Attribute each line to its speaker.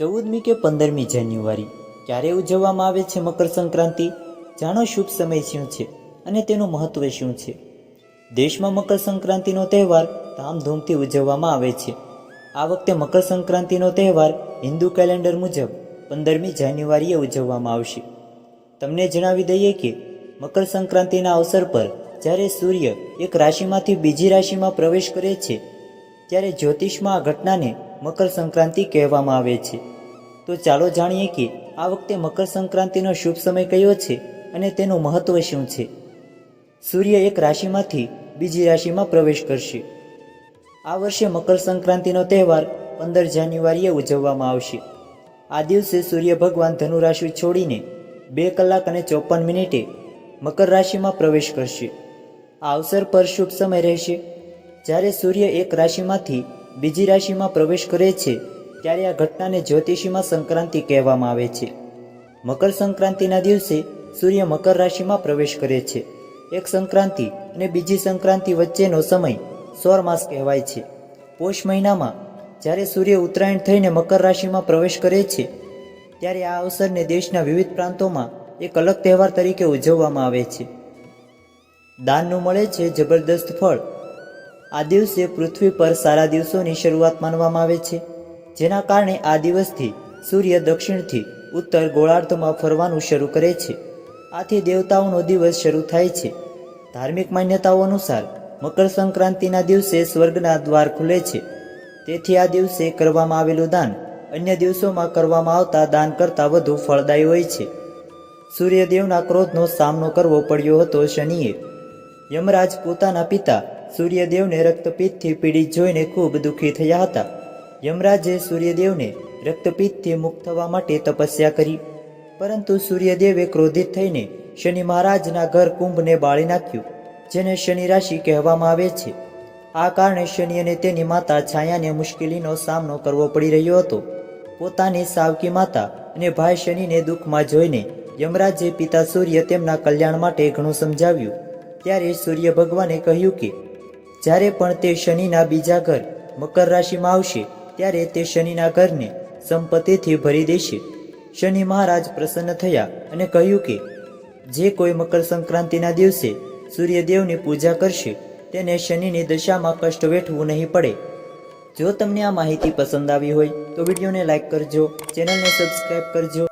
Speaker 1: ચૌદમી કે પંદરમી જાન્યુઆરી, ક્યારે ઉજવવામાં આવે છે મકર સંક્રાંતિ? જાણો શુભ સમય શું છે અને તેનું મહત્વ શું છે? દેશમાં મકર સંક્રાંતિનો તહેવાર ધામધૂમથી ઉજવવામાં આવે છે. આ વખતે મકર સંક્રાંતિનો તહેવાર હિન્દુ કેલેન્ડર મુજબ પંદરમી જાન્યુઆરીએ ઉજવવામાં આવશે. તમને જણાવી દઈએ કે મકર સંક્રાંતિના અવસર પર જ્યારે સૂર્ય એક રાશિમાંથી બીજી રાશિમાં પ્રવેશ કરે છે, ત્યારે જ્યોતિષમાં આ ઘટનાને મકર સંક્રાંતિ કહેવામાં આવે છે. તો ચાલો જાણીએ કે આ વખતે મકર સંક્રાંતિનો શુભ સમય કયો છે અને તેનું મહત્વ શું છે? સૂર્ય એક રાશિમાંથી બીજી રાશિમાં પ્રવેશ કરશે. આ વર્ષે મકર સંક્રાંતિનો તહેવાર પંદર જાન્યુઆરીએ ઉજવવામાં આવશે. આ દિવસે સૂર્ય ભગવાન ધનુ રાશિ છોડીને બે કલાક અને ચોપન મિનિટે મકર રાશિમાં પ્રવેશ કરશે. આ અવસર પર શુભ સમય રહેશે. જ્યારે સૂર્ય એક રાશિમાંથી બીજી રાશિમાં પ્રવેશ કરે છે, ત્યારે આ ઘટનાને જ્યોતિષીમાં સંક્રાંતિ કહેવામાં આવે છે. મકર સંક્રાંતિના દિવસે સૂર્ય મકર રાશિમાં પ્રવેશ કરે છે. એક સંક્રાંતિ અને બીજી સંક્રાંતિ વચ્ચેનો સમય સૌર માસ કહેવાય છે. પોષ મહિનામાં જ્યારે સૂર્ય ઉત્તરાયણ થઈને મકર રાશિમાં પ્રવેશ કરે છે, ત્યારે આ અવસરને દેશના વિવિધ પ્રાંતોમાં એક અલગ તહેવાર તરીકે ઉજવવામાં આવે છે. દાનનું મળે છે જબરદસ્ત ફળ આ દિવસે પૃથ્વી પર સારા દિવસોની શરૂઆત માનવામાં આવે છે. જેના કારણે આ દિવસથી સૂર્ય દક્ષિણથી ઉત્તર ગોળાર્ધમાં ફરવાનું શરૂ કરે છે. આથી દેવતાઓનો દિવસ શરૂ થાય છે. ધાર્મિક માન્યતાઓ અનુસાર મકર સંક્રાંતિના દિવસે સ્વર્ગના દ્વાર ખુલે છે. તેથી આ દિવસે કરવામાં આવેલું દાન અન્ય દિવસોમાં કરવામાં આવતા દાન કરતાં વધુ ફળદાયી હોય છે. સૂર્યદેવના ક્રોધનો સામનો કરવો પડ્યો હતો શનિએ. યમરાજ પોતાના પિતા સૂર્યદેવને રક્તપિત્તથી પીડિત જોઈને ખૂબ દુઃખી થયા હતા. યમરાજે સૂર્યદેવને રક્તપિત્તથી મુક્ત થવા માટે તપસ્યા કરી. પરંતુ સૂર્યદેવે ક્રોધિત થઈને શનિ મહારાજના ઘર કુંભને બાળી નાખ્યું, જેને શનિ રાશિ કહેવામાં આવે છે. આ કારણે શનિ અને તેની માતા છાયાને મુશ્કેલીનો સામનો કરવો પડી રહ્યો હતો. પોતાની સાવકી માતા અને ભાઈ શનિને દુઃખમાં જોઈને યમરાજે પિતા સૂર્ય તેમના કલ્યાણ માટે ઘણું સમજાવ્યું. ત્યારે સૂર્ય ભગવાને કહ્યું કે જ્યારે પણ તે શનિના બીજા ઘર મકર રાશિમાં આવશે, ત્યારે તે શનિના ઘરને સંપત્તિથી ભરી દેશે. શનિ મહારાજ પ્રસન્ન થયા અને કહ્યું કે, જે કોઈ મકર સંક્રાંતિના દિવસે સૂર્યદેવની પૂજા કરશે, તેને શનિની દશામાં કષ્ટ વેઠવું નહીં પડે. જો તમને આ માહિતી પસંદ આવી હોય, તો વિડીયોને લાઈક કરજો, ચેનલને સબસ્ક્રાઈબ કરજો.